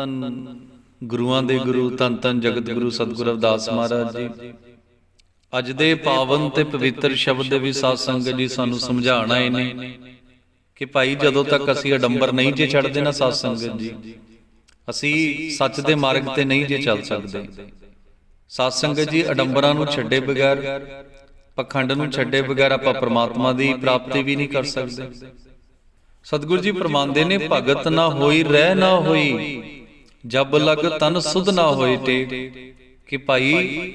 ਤਨ ਗੁਰੂਆਂ ਦੇ ਗੁਰੂ ਤਨ ਤਨ ਜਗਤ ਗੁਰੂ ਸਤਿਗੁਰੂ ਅਰਦਾਸ ਮਹਾਰਾਜ ਜੀ। ਅੱਜ ਦੇ ਪਾਵਨ ਤੇ ਪਵਿੱਤਰ ਸ਼ਬਦ ਦੇ ਵੀ ਸਾਧ ਸੰਗਤ ਜੀ ਸਾਨੂੰ ਸਮਝਾਉਣ ਆਏ ਨੇ ਕਿ ਭਾਈ ਜਦੋਂ ਤੱਕ ਅਸੀਂ ਅਡੰਬਰ ਨਹੀਂ ਜੇ ਛੱਡਦੇ ਨਾ ਸਾਧ ਸੰਗਤ ਜੀ। ਅਸੀਂ ਸੱਚ ਦੇ ਮਾਰਗ ਤੇ ਨਹੀਂ ਜੇ ਚੱਲ ਸਕਦੇ। ਸਾਧ ਸੰਗਤ ਜੀ ਅਡੰਬਰਾਂ ਨੂੰ ਛੱਡੇ ਬਗੈਰ ਪਖੰਡ ਨੂੰ ਛੱਡੇ ਬਗੈਰ ਆਪਾਂ ਪ੍ਰਮਾਤਮਾ ਦੀ ਪ੍ਰਾਪਤੀ ਵੀ ਨਹੀਂ ਕਰ ਸਕਦੇ। ਸਤਿਗੁਰੂ ਜੀ ਫਰਮਾਉਂਦੇ ਨੇ ਭਗਤ ਨਾ ਹੋਈ ਰਹਿ ਨਾ ਹੋਈ। ਜਬ ਲਗ ਤਨ ਸੁਧ ਨਾ ਹੋਏ ਟੇ। ਕਿ ਭਾਈ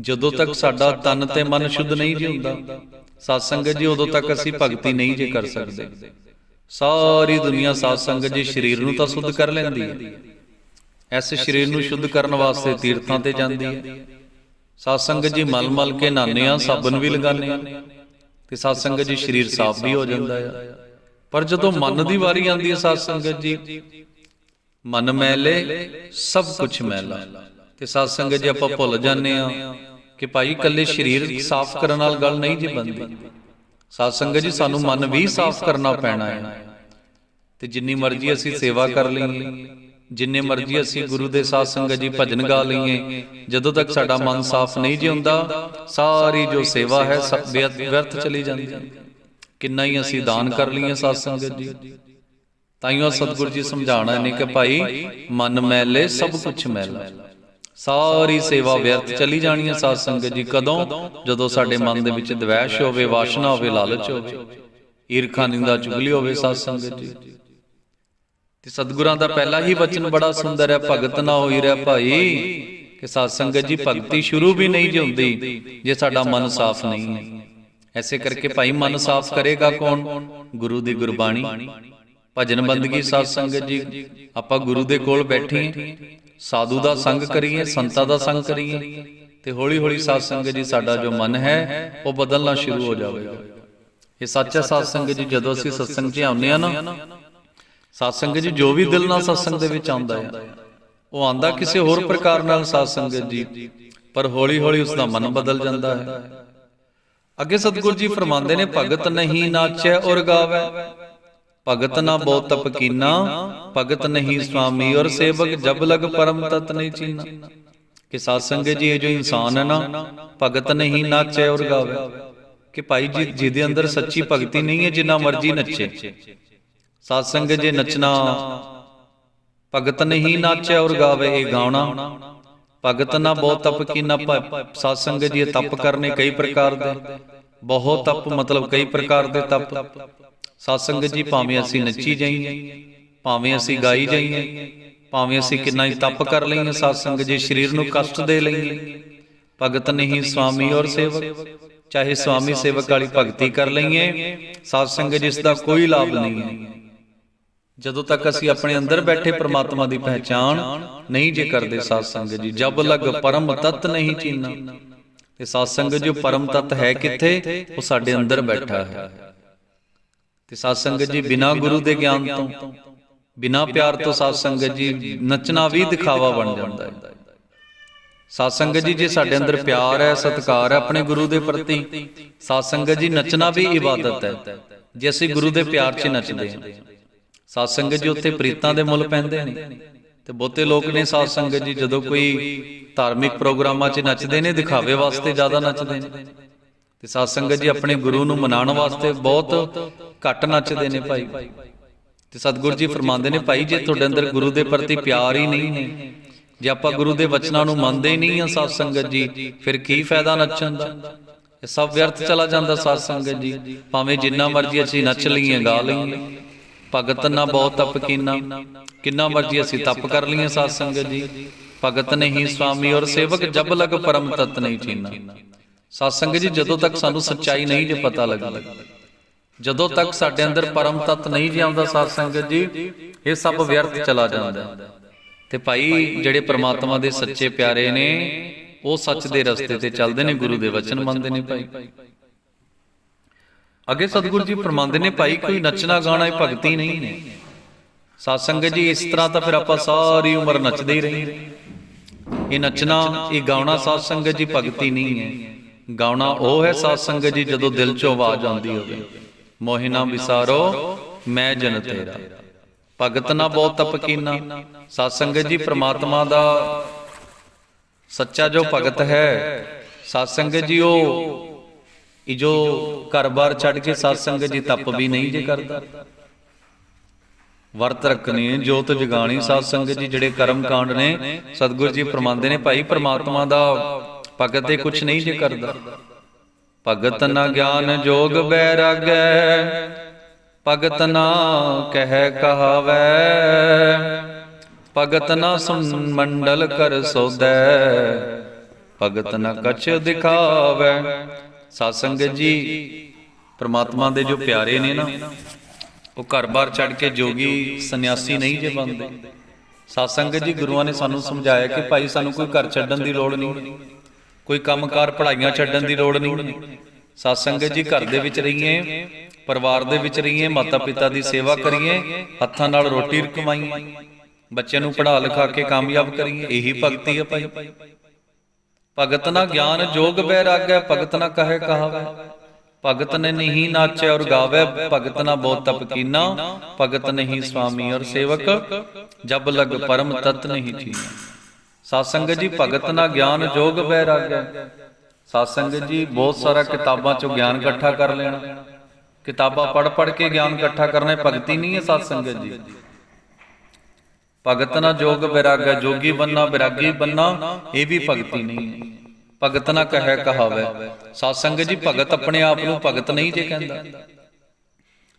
ਜਦੋਂ ਤੱਕ ਸਾਡਾ ਤਨ ਤੇ ਮਨ ਸ਼ੁੱਧ ਨਹੀਂ ਜੀ ਹੁੰਦਾ ਸਾਧ ਸੰਗਤ ਜੀ ਉਦੋਂ ਤੱਕ ਅਸੀਂ ਭਗਤੀ ਨਹੀਂ ਜੇ ਕਰ ਸਕਦੇ। ਸਾਰੀ ਦੁਨੀਆ ਸਾਧ ਸੰਗਤ ਜੀ ਸਰੀਰ ਨੂੰ ਤਾਂ ਸੁੱਧ ਕਰ ਲੈਂਦੀ ਹੈ। ਐਸੇ ਸਰੀਰ ਨੂੰ ਸ਼ੁੱਧ ਕਰਨ ਵਾਸਤੇ ਤੀਰਥਾਂ ਤੇ ਜਾਂਦੀ ਹੈ। ਸਾਧ ਸੰਗਤ ਜੀ ਮਲ ਮਲ ਕੇ ਨਾਨੇ ਆ ਸਾਬਣ ਵੀ ਲਗਾਉਂਦੇ ਆ। ਤੇ ਸਾਧ ਸੰਗਤ ਜੀ ਸਰੀਰ ਸਾਫ਼ ਵੀ ਹੋ ਜਾਂਦਾ ਹੈ ਪਰ ਜਦੋਂ ਮਨ ਦੀ ਵਾਰੀ ਆਉਂਦੀ ਹੈ ਸਾਧ ਸੰਗਤ ਜੀ ਮਨ ਮੈਲੇ ਸਭ ਕੁਝ ਮੈਲਾ। ਤੇ ਸਾਧ ਸੰਗਤ ਜੀ ਆਪਾਂ ਭੁੱਲ ਜਾਂਦੇ ਆ ਕਿ ਭਾਈ ਇਕੱਲੇ ਸਰੀਰ ਸਾਫ਼ ਕਰਨ ਨਾਲ ਗੱਲ ਨਹੀਂ ਜੀ ਬਣਦੀ। ਸਾਧ ਸੰਗਤ ਜੀ, ਸਾਨੂੰ ਮਨ ਵੀ ਸਾਫ਼ ਕਰਨਾ ਪੈਣਾ ਹੈ। ਤੇ ਜਿੰਨੀ ਮਰਜ਼ੀ ਅਸੀਂ ਸੇਵਾ ਕਰ ਲਈਏ, ਜਿੰਨੇ ਮਰਜ਼ੀ ਅਸੀਂ ਗੁਰੂ ਦੇ ਸਾਧ ਸੰਗਤ ਜੀ ਭਜਨ ਗਾ ਲਈਏ, ਜਦੋਂ ਤੱਕ ਸਾਡਾ ਮਨ ਸਾਫ਼ ਨਹੀਂ ਜੀ ਹੁੰਦਾ, ਸਾਰੀ ਜੋ ਸੇਵਾ ਹੈ ਸਭ ਬੇਅਰਥ ਵਿਅਰਥ ਚਲੀ ਜਾਂਦੀ। ਕਿੰਨਾ ਹੀ ਅਸੀਂ ਦਾਨ ਕਰ ਲਈਏ ਸਾਧ ਸੰਗਤ ਜੀ। ਤਾਈਓ ਸਤਿਗੁਰੂ ਜੀ ਸਮਝਾਉਣਾ ਨੇ ਕਿ ਭਾਈ ਮਨ ਮੈਲੇ ਸਭ ਕੁਝ ਮੈਲਾ। ਸਾਰੀ ਸੇਵਾ ਵਿਅਰਥ ਚਲੀ ਜਾਣੀ ਹੈ ਸਾਧ ਸੰਗਤ ਜੀ ਕਦੋਂ? ਜਦੋਂ ਸਾਡੇ ਮਨ ਦੇ ਵਿੱਚ ਦਵੈਸ਼ ਹੋਵੇ ਵਾਸ਼ਨਾ ਹੋਵੇ ਲਾਲਚ ਹੋਵੇ ਈਰਖਾ ਨਿੰਦਾ ਚੁਗਲੀ ਹੋਵੇ ਸਾਧ ਸੰਗਤ ਜੀ। ਤੇ ਸਤਿਗੁਰਾਂ ਦਾ ਪਹਿਲਾ ਹੀ ਵਚਨ ਬੜਾ ਸੁੰਦਰ ਹੈ ਭਗਤ ਨਾ ਹੋਈ ਰਹਿ ਭਾਈ। ਕਿ ਸਾਧ ਸੰਗਤ ਜੀ ਭਗਤੀ ਸ਼ੁਰੂ ਵੀ ਨਹੀਂ ਜੀ ਹੁੰਦੀ ਜੇ ਸਾਡਾ ਮਨ ਸਾਫ਼ ਨਹੀਂ ਹੈ। ਐਸੇ ਕਰਕੇ ਭਾਈ ਮਨ ਸਾਫ਼ ਕਰੇਗਾ ਕੌਣ? ਗੁਰੂ ਦੀ ਗੁਰਬਾਣੀ ਭਜਨ ਬੰਦਗੀ ਸਾਧ ਸੰਗਤ ਜੀ। ਆਪਾਂ ਗੁਰੂ ਦੇ ਕੋਲ ਬੈਠੇ ਸਾਧੂ ਦਾ ਸੰਗ ਕਰੀਏ ਸੰਤਾਂ ਦਾ ਸੰਗ ਕਰੀਏ। ਤੇ ਹੌਲੀ ਹੌਲੀ ਸਾਧ ਸੰਗਤ ਜੀ ਸਾਡਾ ਜੋ ਮਨ ਹੈ ਉਹ ਬਦਲਣਾ ਸ਼ੁਰੂ ਹੋ ਜਾਵੇਗਾ। ਇਹ ਸੱਚਾ ਸਾਧ ਸੰਗਤ ਜੀ ਜਦੋਂ ਅਸੀਂ ਸਤਸੰਗ 'ਚ ਆਉਂਦੇ ਆ ਨਾ ਸਾਧ ਸੰਗਤ ਜੀ ਜੋ ਵੀ ਦਿਲ ਨਾਲ ਸਤਸੰਗ ਦੇ ਵਿੱਚ ਆਉਂਦਾ ਹੈ ਉਹ ਆਂਦਾ ਕਿਸੇ ਹੋਰ ਪ੍ਰਕਾਰ ਨਾਲ ਸਾਧ ਸੰਗਤ ਜੀ। ਪਰ ਹੌਲੀ ਹੌਲੀ ਉਸ ਦਾ ਮਨ ਬਦਲ ਜਾਂਦਾ ਹੈ। ਅੱਗੇ ਸਤਿਗੁਰ ਜੀ ਫਰਮਾਉਂਦੇ ਨੇ ਭਗਤ ਨਹੀਂ ਨਾਚੈ ਔਰ ਗਾਵੇ। ਭਗਤ ਨਾ ਬਹੁ ਤਪ ਕੀਨਾ ਭਗਤ ਨਹੀਂ ਸੁਆਮੀ ਔਰ ਸੇਵਕ ਜਬ ਲਗ ਪਰਮ ਤਤ ਨਹੀਂ ਚੀਨਾ। ਕਿ ਸਾਧ ਸੰਗਤ ਜੀ ਇਹ ਜੋ ਇਨਸਾਨ ਹੈ ਨਾ ਭਗਤ ਨਹੀਂ ਨਾਚੈ ਔਰ ਗਾਵੇ। ਕਿ ਭਾਈ ਜੀ ਜਿਹਦੇ ਅੰਦਰ ਸੱਚੀ ਭਗਤੀ ਨਹੀਂ ਹੈ ਜਿੰਨਾ ਮਰਜ਼ੀ ਨੱਚੇ। ਸਾਧ ਸੰਗਤ ਜੇ ਨੱਚਣਾ। ਭਗਤ ਨਹੀਂ ਨਾਚੈ ਔਰ ਗਾਵੇ ਇਹ ਗਾਉਣਾ। ਭਗਤ ਨਾ ਬਹੁਤ ਤਪ ਕੀਨਾ ਸਾਧ ਸੰਗਤ ਜੀ ਤਪ ਕਰਨੇ ਕਈ ਪ੍ਰਕਾਰ ਦੇ। ਬਹੁਤ ਤਪ ਮਤਲਬ ਕਈ ਪ੍ਰਕਾਰ ਦੇ ਤਪ। ਸਾਧ ਸੰਗਤ ਜੀ ਭਾਵੇਂ ਅਸੀਂ ਨੱਚੀ ਜਾਈਏ ਭਾਵੇਂ ਅਸੀਂ ਗਾਈ ਜਾਈਏ ਭਾਵੇਂ ਅਸੀਂ ਕਿੰਨਾ ਹੀ ਤਪ ਕਰ ਲਈਏ ਸਾਧ ਸੰਗਤ ਜੀ ਸਰੀਰ ਨੂੰ ਕਸ਼ਟ ਦੇ ਲਈਏ। ਭਗਤ ਨਹੀਂ ਸੁਆਮੀ ਔਰ ਸੇਵਕ ਚਾਹੇ ਸੁਆਮੀ ਸੇਵਕ ਵਾਲੀ ਭਗਤੀ ਕਰ ਲਈਏ ਸਾਧ ਸੰਗਤ ਜੀ ਇਸ ਦਾ ਕੋਈ ਲਾਭ ਨਹੀਂ ਹੈ। ਜਦੋਂ ਤੱਕ ਅਸੀਂ ਆਪਣੇ ਅੰਦਰ ਬੈਠੇ ਪ੍ਰਮਾਤਮਾ ਦੀ ਪਹਿਚਾਨ ਨਹੀਂ ਜੇ ਕਰਦੇ ਸਾਧ ਸੰਗਤ ਜੀ ਜਬ ਲਗ ਪਰਮ ਤਤ ਨਹੀਂ ਚੀਨਾ ਤੇ ਸਾਧ ਸੰਗਤ ਜੋ ਪਰਮ ਤਤ ਹੈ ਕਿੱਥੇ ਉਹ ਸਾਡੇ ਅੰਦਰ ਬੈਠਾ ਹੈ ਤੇ ਸਾਧ ਸੰਗਤ ਜੀ ਬਿਨਾ ਗੁਰੂ ਦੇ ਗਿਆਨ ਤੋਂ ਬਿਨਾ ਪਿਆਰ ਤੋਂ ਸਾਧ ਸੰਗਤ ਜੀ ਨੱਚਣਾ ਵੀ ਦਿਖਾਵਾ ਬਣ ਜਾਂਦਾ ਹੈ। ਸਾਧ ਸੰਗਤ ਜੀ ਜੇ ਸਾਡੇ ਅੰਦਰ ਪਿਆਰ ਹੈ ਸਤਿਕਾਰ ਹੈ ਆਪਣੇ ਗੁਰੂ ਦੇ ਪ੍ਰਤੀ ਸਾਧ ਸੰਗਤ ਜੀ ਨੱਚਣਾ ਵੀ ਇਬਾਦਤ ਹੈ। ਜੇ ਅਸੀਂ ਗੁਰੂ ਦੇ ਪਿਆਰ 'ਚ ਨੱਚਦੇ ਹਾਂ। ਸਾਧ ਸੰਗਤ ਜੀ ਉੱਥੇ ਪ੍ਰੀਤਾਂ ਦੇ ਮੁੱਲ ਪੈਂਦੇ ਨੇ। ਤੇ ਬਹੁਤੇ ਲੋਕ ਨੇ ਸਾਧ ਸੰਗਤ ਜੀ ਜਦੋਂ ਕੋਈ ਧਾਰਮਿਕ ਪ੍ਰੋਗਰਾਮਾਂ 'ਚ ਨੱਚਦੇ ਨੇ ਦਿਖਾਵੇ ਵਾਸਤੇ ਜ਼ਿਆਦਾ ਨੱਚਦੇ ਨੇ। ਤੇ ਸਾਧ ਸੰਗਤ ਜੀ ਆਪਣੇ ਗੁਰੂ ਨੂੰ ਮਨਾਉਣ ਵਾਸਤੇ ਬਹੁਤ ਘੱਟ ਨੱਚਦੇ ਨੇ ਭਾਈ। ਤੇ ਸਤਿਗੁਰ ਜੀ ਫਰਮਾਉਂਦੇ ਨੇ ਭਾਈ, ਜੇ ਤੁਹਾਡੇ ਅੰਦਰ ਗੁਰੂ ਦੇ ਪ੍ਰਤੀ ਪਿਆਰ ਹੀ ਨਹੀਂ ਹੈ, ਜੇ ਆਪਾਂ ਗੁਰੂ ਦੇ ਵਚਨਾਂ ਨੂੰ ਮੰਨਦੇ ਹੀ ਨਹੀਂ ਆ ਸਾਧ ਸੰਗਤ ਜੀ, ਫਿਰ ਕੀ ਫਾਇਦਾ ਨੱਚਣ ਦਾ? ਇਹ ਸਭ ਵਿਅਰਥ ਚਲਾ ਜਾਂਦਾ ਸਾਧ ਸੰਗਤ ਜੀ। ਭਾਵੇਂ ਜਿੰਨਾ ਮਰਜ਼ੀ ਅਸੀਂ ਨੱਚ ਲਈਏ, ਗਾ ਲਈਏ, ਭਗਤ ਨਾ ਬਹੁਤ ਤਪ ਕੀਨਾ। ਕਿੰਨਾ ਮਰਜ਼ੀ ਅਸੀਂ ਤਪ ਕਰ ਲਈਏ ਸਾਧ ਸੰਗਤ ਜੀ। ਭਗਤ ਨਹੀਂ ਸੁਆਮੀ ਔਰ ਸੇਵਕ ਜਬ ਲਗ ਪਰਮ ਤਤ ਨਹੀਂ ਚੀਨਾ ਸਤਸੰਗ ਜੀ, ਜਦੋਂ ਤੱਕ ਸਾਨੂੰ ਸੱਚਾਈ ਨਹੀਂ ਜੇ ਪਤਾ ਲੱਗਦਾ ਜਦੋਂ ਤੱਕ ਸਾਡੇ ਅੰਦਰ ਪਰਮ ਤਤ ਨਹੀਂ ਜੇ ਆਉਂਦਾ ਸਤਸੰਗ ਜੀ, ਇਹ ਸਭ ਵਿਅਰਥ ਚਲਾ ਜਾਂਦਾ। ਤੇ ਭਾਈ, ਜਿਹੜੇ ਪ੍ਰਮਾਤਮਾ ਦੇ ਸੱਚੇ ਪਿਆਰੇ ਨੇ, ਉਹ ਸੱਚ ਦੇ ਰਸਤੇ ਤੇ ਚੱਲਦੇ ਨੇ, ਗੁਰੂ ਦੇ ਵਚਨ ਮੰਨਦੇ ਨੇ ਭਾਈ। ਅੱਗੇ ਸਤਿਗੁਰੂ ਜੀ ਫਰਮਾਉਂਦੇ ਨੇ, ਭਾਈ, ਕੋਈ ਨੱਚਣਾ ਗਾਣਾ ਇਹ ਭਗਤੀ ਨਹੀਂ ਨੇ। ਸਾਧ ਜੀ, ਇਸ ਤਰ੍ਹਾਂ ਤਾਂ ਫਿਰ ਆਪਾਂ ਸਾਰੀ ਉਮਰ ਨੱਚਦੇ ਹੀ ਰਹੇ ਇਹ ਨੱਚਣਾ, ਇਹ ਗਾਉਣਾ ਸਾਧ ਜੀ ਭਗਤੀ ਨਹੀਂ ਹੈ। ਗਾਉਣਾ ਉਹ ਹੈ ਸਾਧ ਸੰਗਤ ਜੀ ਜਦੋਂ ਦਿਲ 'ਚੋਂ ਆਵਾਜ਼ ਆਉਂਦੀ ਹੋਵੇ। ਮੋਹਿਨਾ ਵਿਸਾਰੋ ਮੈਂ ਜਨ ਤੇਰਾ। ਭਗਤ ਨਾ ਬਹੁਤ ਤਪ ਕੀਨਾ। ਸਾਧ ਸੰਗਤ ਜੀ ਪ੍ਰਮਾਤਮਾ ਦਾ ਸੱਚਾ ਜੋ ਭਗਤ ਹੈ ਸਾਧ ਸੰਗਤ ਜੀ ਉਹ ਇਹ ਜੋ ਘਰ-ਬਾਰ ਛੱਡ ਕੇ ਸਾਧ ਸੰਗਤ ਜੀ ਤਪ ਵੀ ਨਹੀਂ ਜੇ ਕਰਦਾ। ਵਰਤ ਰੱਖਣੀ ਜੋਤ ਜਗਾਣੀ ਸਾਧ ਸੰਗਤ ਜੀ ਜਿਹੜੇ ਕਰਮ ਕਾਂਡ ਨੇ ਸਤਿਗੁਰੂ ਜੀ ਫਰਮਾਉਂਦੇ ਨੇ ਭਾਈ ਪ੍ਰਮਾਤਮਾ ਦਾ ਭਗਤ ਤੇ ਕੁਛ ਨਹੀਂ ਜੇ ਕਰਦਾ। ਭਗਤ ਨਾ ਗਿਆਨ ਜੋਗ ਬੈਰਾਗੈ। ਭਗਤ ਨਾ ਕਹਿ ਕਹਾਵੈ। ਭਗਤ ਨਾ ਸੁਨ ਮੰਡਲ ਕਰ ਸੋਦੈ ਭਗਤ ਨਾ ਕਛ ਦਿਖਾਵੈ। ਸਾਧ ਸੰਗਤ ਜੀ ਪ੍ਰਮਾਤਮਾ ਦੇ ਜੋ ਪਿਆਰੇ ਨੇ ਨਾ ਉਹ ਘਰ-ਬਾਰ ਛੱਡ ਕੇ ਜੋਗੀ ਸੰਨਿਆਸੀ ਨਹੀਂ ਜੇ ਬਣਦੇ ਸਾਧ ਸੰਗਤ ਜੀ ਗੁਰੂਆਂ ਨੇ ਸਾਨੂੰ ਸਮਝਾਇਆ ਕਿ ਭਾਈ ਸਾਨੂੰ ਕੋਈ ਘਰ ਛੱਡਣ ਦੀ ਲੋੜ ਨਹੀਂ। ਕੋਈ ਕੰਮਕਾਰ ਪੜ੍ਹਾਈਆਂ ਛੱਡਣ ਦੀ ਲੋੜ ਨਹੀਂ। ਸਾਧ ਸੰਗਤ ਜੀ ਘਰ ਦੇ ਵਿੱਚ ਰਹੀਏ ਪਰਿਵਾਰ ਦੇ ਵਿੱਚ ਰਹੀਏ ਮਾਤਾ ਪਿਤਾ ਦੀ ਸੇਵਾ ਕਰੀਏ ਹੱਥਾਂ ਨਾਲ ਰੋਟੀ ਕਮਾਈਏ ਬੱਚਿਆਂ ਨੂੰ ਪੜ੍ਹਾ ਲਿਖਾ ਕੇ ਕਾਮਯਾਬ ਕਰੀਏ। ਇਹੀ ਭਗਤੀ ਹੈ ਭਾਈ ਭਗਤ ਨਾ ਗਿਆਨ ਜੋਗ ਬੈਰਾਗੈ ਭਗਤ ਨਾ ਕਹੇ ਕਹਾਵੇ। ਭਗਤ ਨੇ ਨਹੀਂ ਨਾਚੈ ਔਰ ਗਾਵੇ। ਭਗਤ ਨਾ ਬਹੁਤ ਤਪ ਕੀਨਾ। ਭਗਤ ਨਹੀਂ ਸੁਆਮੀ ਔਰ ਸੇਵਕ। ਜਬ ਲਗ ਪਰਮ ਤਤ ਨਹੀਂ ਚੀਨਾ ਸਾਧ ਸੰਗਤ ਜੀ, ਭਗਤ ਨਾ ਗਿਆਨ ਜੋਗ ਬੈਰਾਗੈ ਸਾਧ ਸੰਗਤ ਜੀ, ਬਹੁਤ ਸਾਰਾ ਕਿਤਾਬਾਂ ਚੋਂ ਗਿਆਨ ਇਕੱਠਾ ਕਰ ਲੈਣਾ। ਕਿਤਾਬਾਂ ਪੜ ਪੜ ਕੇ ਗਿਆਨ ਇਕੱਠਾ ਕਰਨਾ ਭਗਤੀ ਨਹੀਂ ਹੈ ਸਾਧ ਸੰਗਤ ਜੀ। ਭਗਤ ਨਾ ਜੋਗ ਵਿਰਾਗਾ ਜੋਗੀ ਬੰਨਾ ਵਿਰਾਗੀ ਬੰਨਾ, ਇਹ ਵੀ ਭਗਤੀ ਨਹੀਂ ਹੈ। ਭਗਤ ਨਾ ਕਹੈ ਕਹਾਵੇ। ਸਾਧ ਸੰਗਤ ਜੀ, ਭਗਤ ਆਪਣੇ ਆਪ ਨੂੰ ਭਗਤ ਨਹੀਂ ਜੇ ਕਹਿੰਦਾ।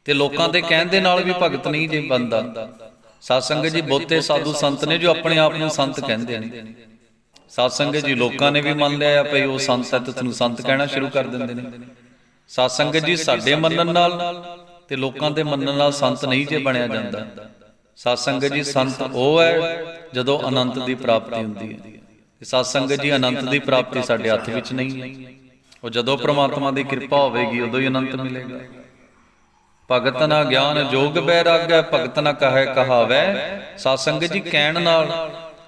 ਤੇ ਲੋਕਾਂ ਦੇ ਕਹਿਣ ਦੇ ਨਾਲ ਵੀ ਭਗਤ ਨਹੀਂ ਜੇ ਬੰਦਾ ਸਾਧ ਸੰਗਤ ਜੀ ਬਹੁਤੇ ਸਾਧੂ ਸੰਤ ਨੇ ਜੋ ਆਪਣੇ ਆਪ ਨੂੰ ਸੰਤ ਕਹਿੰਦੇ ਨੇ ਸਾਧ ਸੰਗਤ ਜੀ ਲੋਕਾਂ ਨੇ ਵੀ ਮੰਨ ਲਿਆ ਭਈ ਉਹ ਸੰਤ ਹੈ ਤੇ ਤੁਹਾਨੂੰ ਸੰਤ ਕਹਿਣਾ ਸ਼ੁਰੂ ਕਰ ਦਿੰਦੇ ਨੇ ਸਾਧ ਸੰਗਤ ਜੀ ਸਾਡੇ ਮੰਨਣ ਨਾਲ ਤੇ ਲੋਕਾਂ ਦੇ ਮੰਨਣ ਨਾਲ ਸੰਤ ਨਹੀਂ ਜੇ ਬਣਿਆ ਜਾਂਦਾ ਸਾਧ ਸੰਗਤ ਜੀ ਸੰਤ ਉਹ ਹੈ ਜਦੋਂ ਅਨੰਤ ਦੀ ਪ੍ਰਾਪਤੀ ਹੁੰਦੀ ਹੈ ਤੇ ਸਾਧ ਸੰਗਤ ਜੀ ਅਨੰਤ ਦੀ ਪ੍ਰਾਪਤੀ ਸਾਡੇ ਹੱਥ ਵਿੱਚ ਨਹੀਂ ਹੈ ਉਹ ਜਦੋਂ ਪ੍ਰਮਾਤਮਾ ਦੀ ਕਿਰਪਾ ਹੋਵੇਗੀ ਉਦੋਂ ਹੀ ਅਨੰਤ ਮਿਲੇਗਾ ਭਗਤ ਨਾ ਗਿਆਨ ਜੋਗ ਬੈਰਾਗੈ, ਭਗਤ ਨਾ ਕਹੈ ਕਹਾਵੈ। ਸਾਧ ਸੰਗਤ ਜੀ ਕਹਿਣ ਨਾਲ,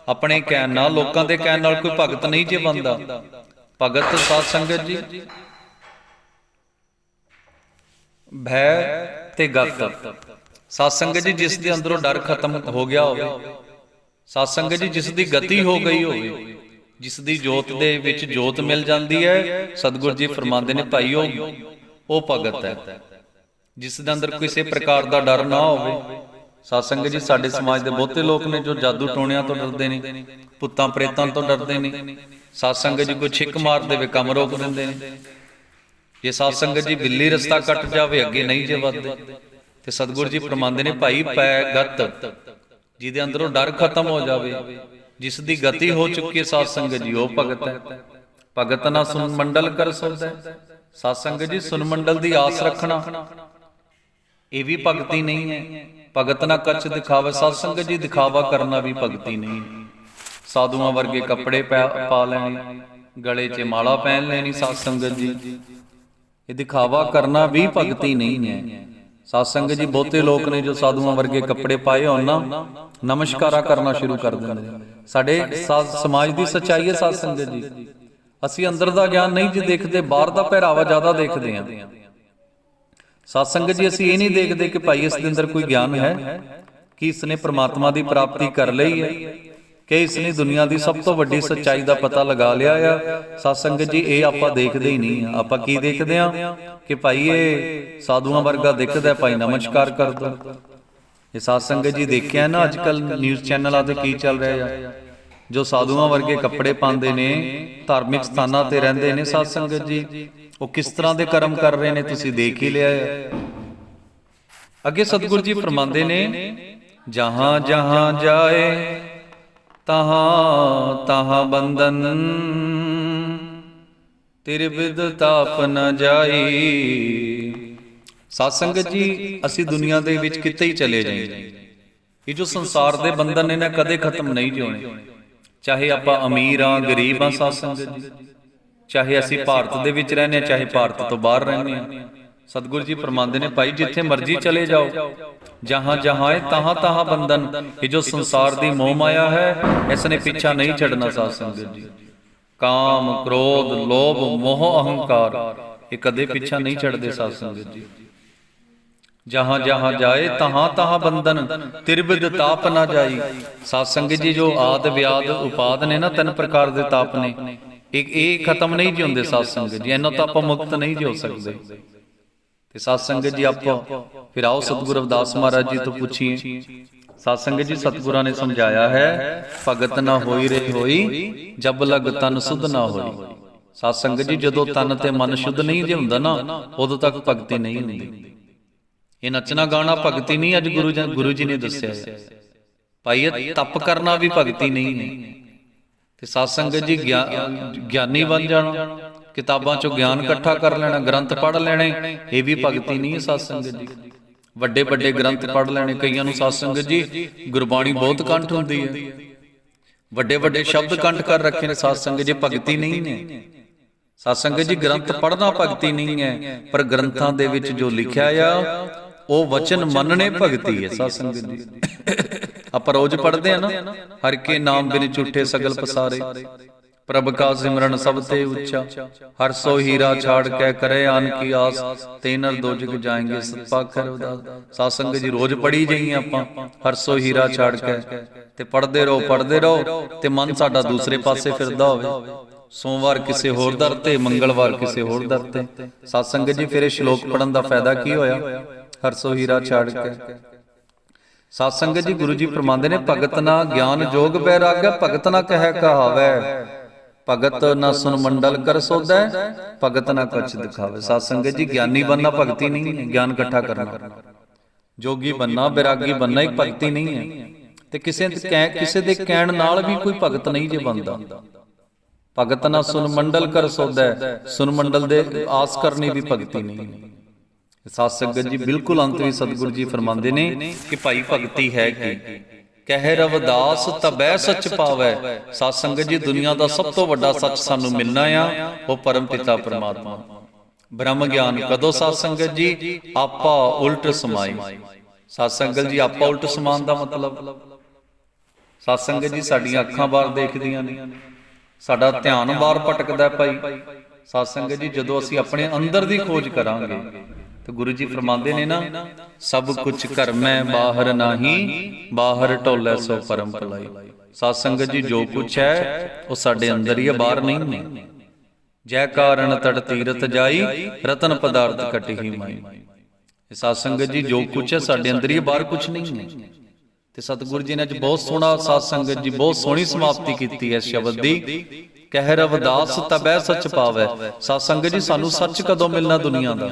ਆਪਣੇ ਕਹਿਣ ਨਾਲ, ਲੋਕਾਂ ਦੇ ਕਹਿਣ ਨਾਲ ਕੋਈ ਭਗਤ ਨਹੀਂ ਜੇ ਬੰਦਾ। ਭਗਤ ਸਾਧ ਸੰਗਤ ਜੀ। ਭੈ ਤੇ ਗਤ। ਸਾਧ ਸੰਗਤ ਜੀ ਜਿਸ ਦੇ ਅੰਦਰੋਂ ਡਰ ਖਤਮ ਹੋ ਗਿਆ ਹੋਵੇ ਸਾਧ ਸੰਗਤ ਜੀ ਜਿਸ ਦੀ ਗਤੀ ਹੋ ਗਈ ਹੋਵੇ, ਜਿਸ ਦੀ ਜੋਤ ਦੇ ਵਿੱਚ ਜੋਤ ਮਿਲ ਜਾਂਦੀ ਹੈ, ਸਤਿਗੁਰ ਜੀ ਫਰਮਾਉਂਦੇ ਨੇ ਭਾਈ ਉਹ ਉਹ ਭਗਤ ਹੈ। ਜਿਸ ਦੇ ਅੰਦਰ ਕਿਸੇ ਪ੍ਰਕਾਰ ਦਾ ਡਰ ਨਾ ਹੋਵੇ। ਸਤਸੰਗ ਜੀ, ਸਾਡੇ ਸਮਾਜ ਦੇ ਬਹੁਤੇ ਲੋਕ ਨੇ ਜੋ ਜਾਦੂ ਟੋਣਿਆਂ ਤੋਂ ਡਰਦੇ ਨੇ, ਪੁੱਤਾਂ ਪ੍ਰੇਤਾਂ ਤੋਂ ਡਰਦੇ ਨੇ। ਸਾਧ ਜੀ, ਕੋਈ ਛਿੱਕ ਮਾਰ ਦੇਵੇ, ਕੰਮ ਰੋਕ ਦਿੰਦੇ ਨੇ। ਜੇ ਸਾਧ ਜੀ, ਬਿੱਲੀ ਰਸਤਾ ਕੱਟ ਜਾਵੇ, ਅੱਗੇ ਨਹੀਂ ਜੇ ਵੱਧਦੇ। ਤੇ ਸਤਿਗੁਰੂ ਜੀ ਫਰਮਾਉਂਦੇ ਨੇ, ਭਾਈ, ਪੈ ਗਤ, ਜਿਹਦੇ ਅੰਦਰੋਂ ਡਰ ਖਤਮ ਹੋ ਜਾਵੇ, ਜਿਸ ਦੀ ਗਤੀ ਹੋ ਚੁੱਕੀ ਹੈ ਸਤਸੰਗ ਜੀ, ਉਹ ਭਗਤ ਹੈ। ਭਗਤ ਨਾ ਸੁਨ ਮੰਡਲ ਕਰ ਸਕਦਾ ਸਤਸੰਗ ਜੀ, ਸੁਨ ਮੰਡਲ ਦੀ ਆਸ ਰੱਖਣਾ ਇਹ ਵੀ ਭਗਤੀ ਨਹੀਂ ਹੈ। ਭਗਤ ਨਾ ਕੱਚ ਦਿਖਾਵੇ ਸਾਧ ਸੰਗਤ ਜੀ ਦਿਖਾਵਾ ਕਰਨਾ ਵੀ ਭਗਤੀ ਨਹੀਂ। ਸਾਧੂਆਂ ਵਰਗੇ ਕੱਪੜੇ ਪਾ ਲੈਣੇ, ਗਲੇ 'ਚ ਮਾਲਾ ਪਹਿਨ ਲੈਣੀ ਸਾਧ ਸੰਗਤ ਜੀ। ਇਹ ਦਿਖਾਵਾ ਕਰਨਾ ਵੀ ਭਗਤੀ ਨਹੀਂ ਹੈ। ਸਾਧ ਸੰਗਤ ਜੀ ਬਹੁਤੇ ਲੋਕ ਨੇ ਜੋ ਸਾਧੂਆਂ ਵਰਗੇ ਕੱਪੜੇ ਪਾਏ ਹੋਣ ਨਾ, ਨਮਸਕਾਰਾ ਕਰਨਾ ਸ਼ੁਰੂ ਕਰ ਦਿੰਦੇ ਸਾਡੇ ਸਮਾਜ ਦੀ ਸੱਚਾਈ ਹੈ ਸਾਧ ਸੰਗਤ ਜੀ। ਅਸੀਂ ਅੰਦਰ ਦਾ ਗਿਆਨ ਨਹੀਂ ਜੀ ਦੇਖਦੇ, ਬਾਹਰ ਦਾ ਪਹਿਰਾਵਾ ਜ਼ਿਆਦਾ ਦੇਖਦੇ ਹਾਂ। ਸਾਧ ਸੰਗਤ ਜੀ, ਅਸੀਂ ਇਹ ਨਹੀਂ ਦੇਖਦੇ ਕਿ ਭਾਈ ਇਸ ਦੇ ਅੰਦਰ ਕੋਈ ਗਿਆਨ ਹੈ ਕਿ ਇਸ ਨੇ ਪ੍ਰਮਾਤਮਾ ਦੀ ਪ੍ਰਾਪਤੀ ਕਰ ਲਈ ਹੈ, ਕਿ ਇਸ ਨੇ ਦੁਨੀਆ ਦੀ ਸਭ ਤੋਂ ਵੱਡੀ ਸੱਚਾਈ ਦਾ ਪਤਾ ਲਗਾ ਲਿਆ ਆ। ਸਾਧ ਸੰਗਤ ਜੀ, ਇਹ ਆਪਾਂ ਦੇਖਦੇ ਹੀ ਨਹੀਂ ਆਪਾਂ ਕੀ ਦੇਖਦੇ ਆ? ਕਿ ਭਾਈ ਇਹ ਸਾਧੂਆਂ ਵਰਗਾ ਦਿਖਦਾ ਭਾਈ ਨਮਸਕਾਰ ਕਰਦਾ ਇਹ ਸਾਧ ਸੰਗਤ ਜੀ, ਦੇਖਿਆ ਨਾ ਅੱਜ ਕੱਲ ਨਿਊਜ਼ ਚੈਨਲਾਂ ਤੇ ਕੀ ਚੱਲ ਰਿਹਾ ਆ? ਜੋ ਸਾਧੂਆਂ ਵਰਗੇ ਕੱਪੜੇ ਪਾਉਂਦੇ ਨੇ, ਧਾਰਮਿਕ ਸਥਾਨਾਂ ਤੇ ਰਹਿੰਦੇ ਨੇ ਸਾਧ ਸੰਗਤ ਜੀ, ਉਹ ਕਿਸ ਤਰ੍ਹਾਂ ਦੇ ਕਰਮ ਕਰ ਰਹੇ ਨੇ ਤੁਸੀਂ ਦੇਖ ਹੀ ਲਿਆ ਅੱਗੇ ਸਤਿਗੁਰੂ ਜੀ ਫਰਮਾਉਂਦੇ ਨੇ, ਜਹਾਂ ਜਹਾਂ ਜਾਏ, ਤਹਾਂ ਤਹਾਂ ਬੰਧਨ, ਤੇਰੇ ਵਿਦ ਤਾਪ ਨ ਜਾਈ। ਸਾਧ ਸੰਗਤ ਜੀ, ਅਸੀਂ ਦੁਨੀਆ ਦੇ ਵਿੱਚ ਕਿਤੇ ਹੀ ਚਲੇ ਜਾਈਏ। ਇਹ ਜੋ ਸੰਸਾਰ ਦੇ ਬੰਧਨ ਨੇ ਨਾ, ਕਦੇ ਖਤਮ ਨਹੀਂ ਹੋਣੇ। ਚਾਹੇ ਆਪਾਂ ਅਮੀਰ ਆ ਗਰੀਬ ਆ ਸਾਧ ਸੰਗਤ ਜੀ। ਚਾਹੇ ਅਸੀਂ ਭਾਰਤ ਦੇ ਵਿੱਚ ਰਹਿੰਦੇ ਆ ਚਾਹੇ ਭਾਰਤ ਤੋਂ ਬਾਹਰ ਰਹਿੰਦੇ ਆ। ਸਤਿਗੁਰੂ ਜੀ ਫਰਮਾਉਂਦੇ ਨੇ ਭਾਈ ਜਿੱਥੇ ਮਰਜ਼ੀ ਚਲੇ ਜਾਓ। ਜਹਾਂ ਜਹਾਂ ਹੈ ਤਹਾਂ ਤਹਾਂ ਬੰਧਨ ਇਹ ਜੋ ਸੰਸਾਰ ਦੀ ਮੋਹ ਮਾਇਆ ਹੈ ਇਸ ਨੇ ਪਿੱਛਾ ਨਹੀਂ ਛੱਡਣਾ ਸਾਧ ਸੰਗਤ ਜੀ। ਕਾਮ ਕ੍ਰੋਧ ਲੋਭ ਮੋਹ ਅਹੰਕਾਰ ਇਹ ਕਦੇ ਪਿੱਛਾ ਨਹੀਂ ਛੱਡਦੇ ਸਾਧ ਸੰਗਤ ਜੀ। ਜਹਾਂ ਜਹਾਂ ਜਾਏ ਤਹਾਂ ਤਹਾਂ ਬੰਧਨ ਤਿਰਬਿਦ ਤਾਪ ਨਾ ਜਾਈ। ਸਾਧ ਸੰਗਤ ਜੀ ਜੋ ਆਦ ਵਿਆਦ ਉਪਾਦ ਨੇ ਨਾ, ਤਿੰਨ ਪ੍ਰਕਾਰ ਦੇ ਤਾਪ ਨੇ। ਇੱਕ ਇਹ ਖਤਮ ਨਹੀਂ ਜੀ ਹੁੰਦੇ ਸਾਧ ਸੰਗਤ ਜੀ, ਇਹਨਾਂ ਤੋਂ ਆਪਾਂ ਮੁਕਤ ਨਹੀਂ ਜੀ ਹੋ ਸਕਦੇ। ਤੇ ਸਾਧ ਸੰਗਤ ਜੀ ਆਪਾਂ ਫਿਰ ਆਓ ਸਤਿਗੁਰੂ ਰਵਿਦਾਸ ਮਹਾਰਾਜ ਜੀ ਤੋਂ ਪੁੱਛੀਏ। ਸਾਧ ਸੰਗਤ ਜੀ ਸਤਿਗੁਰਾਂ ਨੇ ਸਮਝਾਇਆ ਹੈ, ਭਗਤ ਨਾ ਹੋਈ ਰਹੀ ਹੋਈ, ਜਬ ਲਗ ਤਨ ਸੁਧ ਨਾ ਹੋਈ। ਸਾਧ ਸੰਗਤ ਜੀ ਜਦੋਂ ਤਨ ਤੇ ਮਨ ਸ਼ੁੱਧ ਨਹੀਂ ਜੇ ਹੁੰਦਾ ਨਾ, ਉਦੋਂ ਤੱਕ ਭਗਤੀ ਨਹੀਂ ਹੁੰਦੀ। ਇਹ ਨੱਚਣਾ ਗਾਣਾ ਭਗਤੀ ਨਹੀਂ, ਅੱਜ ਗੁਰੂ ਜੀ ਗੁਰੂ ਜੀ ਨੇ ਦੱਸਿਆ ਹੈ। ਭਾਈ, ਇਹ ਤਪ ਕਰਨਾ ਵੀ ਭਗਤੀ ਨਹੀਂ ਹੈ ਤੇ ਸਾਧ ਸੰਗਤ ਜੀ ਗਿਆਨੀ ਬਣ ਜਾਣਾ। ਕਿਤਾਬਾਂ ਚੋਂ ਗਿਆਨ ਇਕੱਠਾ ਕਰ ਲੈਣਾ, ਗ੍ਰੰਥ ਪੜ੍ਹ ਲੈਣੇ, ਇਹ ਵੀ ਭਗਤੀ ਨਹੀਂ ਹੈ ਸਾਧ ਸੰਗਤ ਜੀ। ਵੱਡੇ ਵੱਡੇ ਗ੍ਰੰਥ ਪੜ੍ਹ ਲੈਣੇ, ਕਈਆਂ ਨੂੰ ਸਾਧ ਸੰਗਤ ਜੀ ਗੁਰਬਾਣੀ ਬਹੁਤ ਕੰਠ ਹੁੰਦੀ ਹੈ। ਵੱਡੇ ਵੱਡੇ ਸ਼ਬਦ ਕੰਠ ਕਰ ਰੱਖੇ ਨੇ ਸਾਧ ਸੰਗਤ ਜੀ ਭਗਤੀ ਨਹੀਂ ਨੇ। ਸਾਧ ਸੰਗਤ ਜੀ ਗ੍ਰੰਥ ਪੜ੍ਹਨਾ ਭਗਤੀ ਨਹੀਂ ਹੈ, ਪਰ ਗ੍ਰੰਥਾਂ ਦੇ ਵਿੱਚ ਜੋ ਲਿਖਿਆ ਆ ਉਹ ਵਚਨ ਮੰਨਣੇ ਭਗਤੀ ਹੈ ਸਾਧ ਸੰਗਤ ਜੀ ਆਪਾਂ ਰੋਜ਼ ਪੜ੍ਹਦੇ ਆ ਨਾ ਹਰ ਕੇ ਨਾਮ ਬਿਨ ਝੂਠੇ ਸਗਲ ਪਸਾਰੇ। ਪ੍ਰਭ ਕਾ ਸਿਮਰਨ ਸਭ ਤੇ ਉੱਚਾ। ਹਰ ਸੋ ਹੀਰਾ ਛਾੜ ਕੇ ਕਰੇ ਆਨ ਕੀ ਆਸ। ਤੇ ਨਰ ਦੋ ਜਗ ਜਾਏਂਗੇ ਸਤਪਾਖਰ ਉਦਾਸ ਸਾਧ ਸੰਗਤ ਜੀ ਰੋਜ਼ ਪੜੀ ਜਾਈਏ ਆਪਾਂ ਹਰ ਸੋ ਹੀਰਾ ਛਾੜ ਕੇ ਤੇ ਪੜਦੇ ਰਹੋ ਪੜਦੇ ਰਹੋ ਤੇ ਮਨ ਸਾਡਾ ਦੂਸਰੇ ਪਾਸੇ ਫਿਰਦਾ ਹੋਵੇ। ਸੋਮਵਾਰ ਕਿਸੇ ਹੋਰ ਦਰ ਤੇ ਮੰਗਲਵਾਰ ਕਿਸੇ ਹੋਰ ਦਰ ਤੇ ਸਾਧ ਸੰਗਤ ਜੀ ਫਿਰ ਇਹ ਸ਼ਲੋਕ ਪੜਨ ਦਾ ਫਾਇਦਾ ਕੀ ਹੋਇਆ ਹਰਸੋ ਹੀਰਾ ਛਾੜ ਕੇ। ਸਾਧ ਸੰਗਤ ਜੀ, ਗੁਰੂ ਜੀ ਫਰਮਾਉਂਦੇ ਨੇ, ਭਗਤ ਨਾ ਗਿਆਨ ਜੋਗ ਬੈਰਾਗਿਆ ਭਗਤ ਨਾ ਕਹਿ ਕਹਾਵੇ। ਭਗਤ ਨਾ ਸੁਨ ਮੰਡਲ ਕਰ ਸੋਧੈ, ਭਗਤ ਨਾ ਕੁਛ ਦਿਖਾਵੇ। ਸਾਧ ਸੰਗਤ ਜੀ, ਗਿਆਨੀ ਬੰਨਾ ਭਗਤੀ ਨਹੀਂ ਹੈ, ਗਿਆਨ ਇਕੱਠਾ ਕਰਨਾ। ਜੋਗੀ ਬੰਨਾ, ਬੈਰਾਗੀ ਬੰਨਾ, ਇੱਕ ਭਗਤੀ ਨਹੀਂ ਹੈ। ਤੇ ਕਿਸੇ ਦੇ ਕਹਿ- ਕਿਸੇ ਦੇ ਕਹਿਣ ਨਾਲ ਵੀ ਕੋਈ ਭਗਤ ਨਹੀਂ ਜੇ ਬੰਦਾ ਭਗਤ ਨਾ ਸੁਨ ਮੰਡਲ ਕਰ ਸੋਧੈ, ਸੁਨ ਮੰਡਲ ਦੇ ਆਸ ਕਰਨੀ ਵੀ ਭਗਤੀ ਨਹੀਂ ਸਾਧ ਸੰਗਤ ਜੀ ਬਿਲਕੁਲ ਅੰਤ ਵਿੱਚ ਸਤਿਗੁਰੂ ਜੀ ਫਰਮਾਉਂਦੇ ਨੇ ਕਿ ਭਾਈ ਭਗਤੀ ਹੈ ਕੀ? ਕਹਿ ਰਵਦਾਸ ਤਬੈ ਸੱਚ ਪਾਵੈ। ਸਾਧ ਸੰਗਤ ਜੀ ਦੁਨੀਆ ਦਾ ਸਭ ਤੋਂ ਵੱਡਾ ਸੱਚ ਸਾਨੂੰ ਮਿਲਣਾ ਆ। ਉਹ ਪਰਮ ਪਿਤਾ ਪਰਮਾਤਮਾ। ਬ੍ਰਹਮ ਗਿਆਨ ਕਦੋਂ ਸਾਧ ਸੰਗਤ ਜੀ? ਆਪਾ ਉਲਟ ਸਮਾਈ। ਸਾਧ ਸੰਗਤ ਜੀ ਆਪਾ ਉਲਟ ਸਮਾਨ ਦਾ ਮਤਲਬ। ਸਾਧ ਸੰਗਤ ਜੀ ਸਾਡੀਆਂ ਅੱਖਾਂ ਬਾਹਰ ਦੇਖਦੀਆਂ ਨੇ। ਸਾਡਾ ਧਿਆਨ ਬਾਹਰ ਭਟਕਦਾ ਹੈ ਭਾਈ। ਸਾਧ ਸੰਗਤ ਜੀ ਜਦੋਂ ਅਸੀਂ ਆਪਣੇ ਅੰਦਰ ਦੀ ਖੋਜ ਕਰਾਂਗੇ। ਤੇ ਗੁਰੂ ਜੀ ਫਰਮਾਉਂਦੇ ਨੇ ਨਾ ਸਭ ਕੁਝ ਘਰ ਮੈਂ ਬਾਹਰ ਨਹੀਂ ਬਾਹਰ ਢੋਲੇ ਸੋ ਪਰਮ ਭਲਾਈ। ਸਾਧ ਸੰਗਤ ਜੀ ਜੋ ਕੁਝ ਹੈ ਉਹ ਸਾਡੇ ਅੰਦਰ ਹੀ ਹੈ ਬਾਹਰ ਨਹੀਂ ਨੇ। ਜੈ ਕਾਰਨ ਤੜ ਤੀਰਤ ਜਾਈ ਰਤਨ ਪਦਾਰਥ ਕਟਿ ਮਾਈ। ਇਹ ਸਾਧ ਸੰਗਤ ਜੀ ਜੋ ਕੁਝ ਹੈ ਸਾਡੇ ਅੰਦਰ ਹੀ ਹੈ, ਬਾਹਰ ਕੁਝ ਨਹੀਂ ਨੇ। ਤੇ ਸਤਿਗੁਰੂ ਜੀ ਨੇ ਅੱਜ ਬਹੁਤ ਸੋਹਣਾ ਸਾਧ ਸੰਗਤ ਜੀ ਬਹੁਤ ਸੋਹਣੀ ਸਮਾਪਤੀ ਕੀਤੀ ਹੈ ਸ਼ਬਦ ਦੀ। ਕਹਿ ਰਵਦਾਸ ਤਬੈ ਸੱਚ ਪਾਵੈ। ਸਾਧ ਸੰਗਤ ਜੀ ਸਾਨੂੰ ਸੱਚ ਕਦੋਂ ਮਿਲਣਾ ਦੁਨੀਆ ਦਾ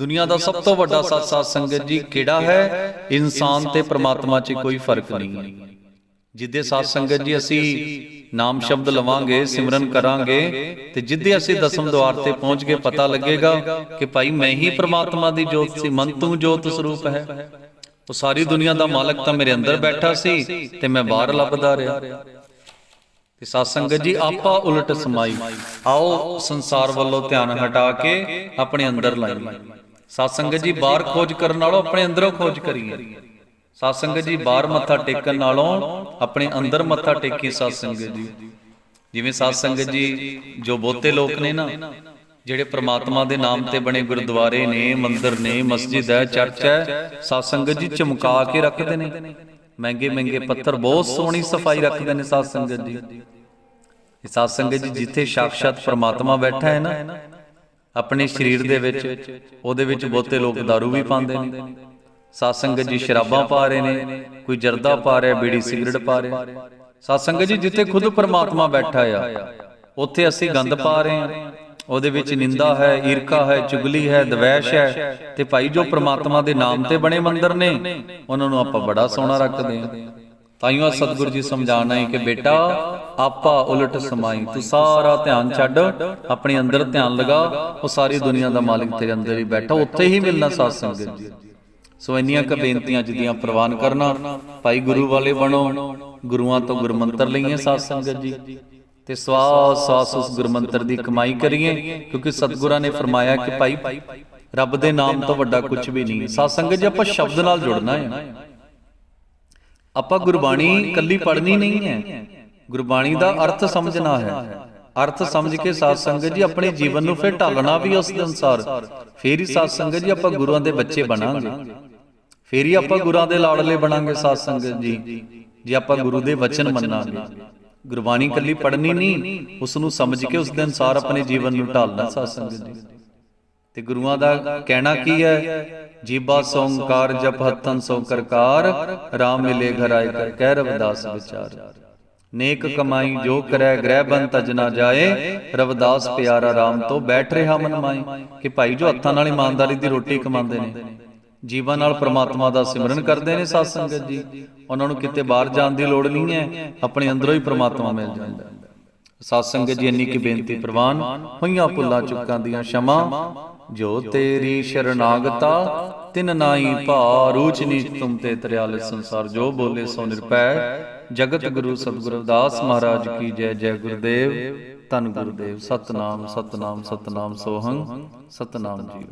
ਦੁਨੀਆ ਦਾ ਸਭ ਤੋਂ ਵੱਡਾ ਸਤ ਸਾਧ ਸੰਗਤ ਜੀ ਕਿਹੜਾ ਹੈ? ਇਨਸਾਨ ਤੇ ਪ੍ਰਮਾਤਮਾ 'ਚ ਕੋਈ ਫ਼ਰਕ ਨਹੀਂ। ਹੈ ਜਿੱਦੇ ਸਾਧ ਸੰਗਤ ਜੀ ਅਸੀਂ ਨਾਮ ਸ਼ਬਦ ਲਵਾਂਗੇ, ਸਿਮਰਨ ਕਰਾਂਗੇ ਤੇ ਜਿੱਦੇ ਅਸੀਂ ਦਸਮ ਦਵਾਰ ਤੇ ਪਹੁੰਚ ਕੇ ਪਤਾ ਲੱਗੇਗਾ ਕਿ ਭਾਈ ਮੈਂ ਹੀ ਪ੍ਰਮਾਤਮਾ ਦੀ ਜੋਤ ਸੀ, ਮਨ ਤੂੰ ਜੋਤ ਸਰੂਪ ਹੈ। ਉਹ ਸਾਰੀ ਦੁਨੀਆ ਦਾ ਮਾਲਕ ਤਾਂ ਮੇਰੇ ਅੰਦਰ ਬੈਠਾ ਸੀ ਤੇ ਮੈਂ ਬਾਹਰ ਲੱਭਦਾ ਰਿਹਾ। ਤੇ ਸਾਧ ਸੰਗਤ ਜੀ, ਆਪਾ ਉਲਟ ਸਮਾਈ। ਆਓ ਸੰਸਾਰ ਵੱਲੋਂ ਧਿਆਨ ਹਟਾ ਕੇ ਆਪਣੇ ਅੰਦਰ ਲਾਈਏ। ਸਾਧ ਜੀ ਬਾਹਰ ਖੋਜ ਕਰਨ ਨਾਲੋਂ ਆਪਣੇ ਅੰਦਰੋਂ ਖੋਜ ਕਰੀਏ। ਸਾਧ ਜੀ ਬਾਹਰ ਮੱਥਾ ਟੇਕਣ ਨਾਲੋਂ ਆਪਣੇ ਅੰਦਰ ਮੱਥਾ ਟੇਕੀ ਸਾਧ ਜੀ। ਜਿਵੇਂ ਸਾਧ ਜੀ ਜੋ ਬਹੁਤੇ ਲੋਕ ਨੇ ਨਾ, ਜਿਹੜੇ ਪ੍ਰਮਾਤਮਾ ਦੇ ਨਾਮ ਤੇ ਬਣੇ ਗੁਰਦੁਆਰੇ ਨੇ, ਮੰਦਿਰ ਨੇ, ਮਸਜਿਦ ਹੈ, ਚਰਚ ਹੈ ਸਾਧ ਜੀ ਚਮਕਾ ਕੇ ਰੱਖਦੇ ਨੇ। ਮਹਿੰਗੇ ਮਹਿੰਗੇ ਪੱਥਰ, ਬਹੁਤ ਸੋਹਣੀ ਸਫ਼ਾਈ ਰੱਖਦੇ ਨੇ ਸਾਧ ਜੀ। ਇਹ ਸਾਧ ਜੀ ਜਿੱਥੇ ਸਾਖਸ਼ਾਤ ਪ੍ਰਮਾਤਮਾ ਬੈਠਾ ਹੈ ਨਾ ਆਪਣੇ ਸਰੀਰ ਦੇ ਵਿੱਚ ਉਹਦੇ ਵਿੱਚ ਬਹੁਤੇ ਲੋਕ दारू ਵੀ ਪਾਉਂਦੇ ਨੇ। ਸਾਧ ਸੰਗਤ ਜੀ ਸ਼ਰਾਬਾਂ ਪਾ ਰਹੇ ਨੇ ਕੋਈ ਜਰਦਾ ਪਾ ਰਿਹਾ ਬੀੜੀ ਸਿਗਰਟ ਪਾ ਰਿਹਾ। ਸਾਧ ਸੰਗਤ ਜੀ ਜਿੱਥੇ ਖੁਦ ਪ੍ਰਮਾਤਮਾ ਬੈਠਾ ਆ ਉੱਥੇ ਅਸੀਂ ਗੰਦ ਪਾ ਰਹੇ ਹਾਂ। ਉਹਦੇ ਵਿੱਚ ਨਿੰਦਾ ਹੈ ਈਰਖਾ ਹੈ ਚੁਗਲੀ ਹੈ ਦਵੈਸ਼ ਹੈ ਤੇ ਭਾਈ ਜੋ ਪ੍ਰਮਾਤਮਾ ਦੇ ਨਾਮ ਤੇ ਬਣੇ ਮੰਦਰ ਨੇ ਉਹਨਾਂ ਨੂੰ ਆਪਾਂ ਬੜਾ ਸੋਹਣਾ ਰੱਖਦੇ ਹਾਂ। ਤਾਈਓ ਸਤਿਗੁਰੂ ਜੀ ਸਮਝਾਣਾ ਹੈ ਕਿ ਬੇਟਾ, ਆਪਾ ਉਲਟ ਸਮਾਈ, ਤੂੰ ਸਾਰਾ ਧਿਆਨ ਛੱਡ, ਆਪਣੇ ਅੰਦਰ ਧਿਆਨ ਲਗਾ, ਉਹ ਸਾਰੀ ਦੁਨੀਆ ਦਾ ਮਾਲਿਕ ਤੇਰੇ ਅੰਦਰ ਹੀ ਬੈਠਾ, ਉੱਥੇ ਹੀ ਮਿਲਣਾ ਸਾਧ ਸੰਗਤ ਜੀ। ਸੋ ਇੰਨੀਆਂ ਕ ਬੇਨਤੀਆਂ ਜਿਹਦੀਆਂ ਪ੍ਰਵਾਨ ਕਰਨਾ, ਭਾਈ ਗੁਰੂ ਵਾਲੇ ਬਣੋ, ਗੁਰੂਆਂ ਤੋਂ ਗੁਰਮੰਤਰ ਲਈਏ ਸਾਧ ਸੰਗਤ ਜੀ। ਤੇ ਸਵਾਸ ਸਵਾਸ ਉਸ ਗੁਰਮੰਤਰ ਦੀ ਕਮਾਈ ਕਰੀਏ, ਕਿਉਂਕਿ ਸਤਿਗੁਰਾਂ ਨੇ ਫਰਮਾਇਆ ਕਿ ਭਾਈ, ਰੱਬ ਦੇ ਨਾਮ ਤੋਂ ਵੱਡਾ ਕੁਝ ਵੀ ਨਹੀਂ। ਸਾਧ ਸੰਗਤ ਜੀ, ਆਪਾਂ ਸ਼ਬਦ ਨਾਲ ਜੁੜਨਾ ਹੈ। ਆਪਾਂ ਗੁਰਬਾਣੀ ਕੱਲੀ ਪੜ੍ਹਨੀ ਨਹੀਂ ਹੈ। ਗੁਰਬਾਣੀ ਦਾ ਅਰਥ ਸਮਝਣਾ ਹੈ। ਅਰਥ ਸਮਝ ਕੇ ਸਾਧ ਸੰਗਤ ਜੀ ਆਪਣੇ ਜੀਵਨ ਨੂੰ ਫਿਰ ਢਾਲਣਾ ਵੀ ਉਸ ਦੇ ਅਨੁਸਾਰ। ਫੇਰ ਹੀ ਸਾਧ ਸੰਗਤ ਜੀ ਆਪਾਂ ਗੁਰੂਆਂ ਦੇ ਬੱਚੇ ਬਣਾਂਗੇ। ਫੇਰ ਹੀ ਆਪਾਂ ਗੁਰਾਂ ਦੇ ਲਾੜਲੇ ਬਣਾਂਗੇ ਸਾਧ ਸੰਗਤ ਜੀ। ਜੇ। ਆਪਾਂ ਗੁਰੂ ਦੇ ਵਚਨ ਮੰਨਾਂਗੇ। ਗੁਰਬਾਣੀ ਕੱਲੀ ਪੜ੍ਹਨੀ ਨਹੀਂ। ਉਸ ਨੂੰ ਸਮਝ ਕੇ ਉਸ ਦੇ ਅਨੁਸਾਰ ਆਪਣੇ ਜੀਵਨ ਨੂੰ ਢਾਲਣਾ ਸਾਧ ਸੰਗਤ ਜੀ। ਤੇ ਗੁਰੂਆਂ ਦਾ ਕਹਿਣਾ ਕੀ ਹੈ? ਜੀਬਾ ਸੋੰਕਾਰ, ਜਪ ਹੱਥਨ ਸੋ ਕਰਕਾਰ RAM ਮਿਲੇ ਘਰ ਆਏ ਕਰ ਕਹਿ ਰਵਿਦਾਸ ਵਿਚਾਰ। ਨੇਕ ਕਮਾਈ ਜੋ ਕਰੈ ਗ੍ਰਹਿ ਬਨ ਤਜ ਨਾ ਜਾਏ, ਰਵਿਦਾਸ ਪਿਆਰਾ RAM ਤੋਂ ਬੈਠ ਰਿਹਾ ਮਨ ਮਾਈ ਕਿ ਭਾਈ ਜੋ ਹੱਥਾਂ ਨਾਲ ਇਮਾਨਦਾਰੀ ਦੀ ਰੋਟੀ ਕਮਾਉਂਦੇ ਨੇ, ਜੀਵਾਂ ਨਾਲ ਪ੍ਰਮਾਤਮਾ ਦਾ ਸਿਮਰਨ ਕਰਦੇ ਨੇ ਸਾਧ ਸੰਗਤ ਜੀ। ਉਹਨਾਂ ਨੂੰ ਕਿਤੇ ਬਾਹਰ ਜਾਣ ਦੀ ਲੋੜ ਨਹੀਂ ਹੈ, ਆਪਣੇ ਅੰਦਰੋਂ ਹੀ ਪ੍ਰਮਾਤਮਾ ਮਿਲ ਜਾਂਦਾ। ਹੈ ਸਾਧ ਸੰਗਤ ਜੀ, ਇੰਨੀ ਕੀ ਬੇਨਤੀ ਪ੍ਰਵਾਨ ਹੋਈਆਂ ਭੁੱਲਾਂ ਚੁੱਕਾਂ ਦੀਆਂ ਸ਼ਮਾ ਜੋ ਤੇਰੀ ਸ਼ਰਨਾਗਤਾ, ਤਿਨ ਨਾਈ ਭਾਰ ਊਚ ਨੀਚ ਤੁਮ ਤੇ ਤਰਿਆਲੇ ਸੰਸਾਰ, ਜੋ ਬੋਲੇ ਸੋ ਨਿਰਪੈ। ਜਗਤ ਗੁਰੂ ਸਤਿਗੁਰੂ ਰਵਿਦਾਸ ਮਹਾਰਾਜ ਕੀ ਜੈ ਜੈ ਗੁਰਦੇਵ। ਧੰਨ ਗੁਰਦੇਵ, ਸਤਨਾਮ ਸਤਨਾਮ ਸਤਨਾਮ ਸੋਹੰ, ਸਤਨਾਮ ਜੀ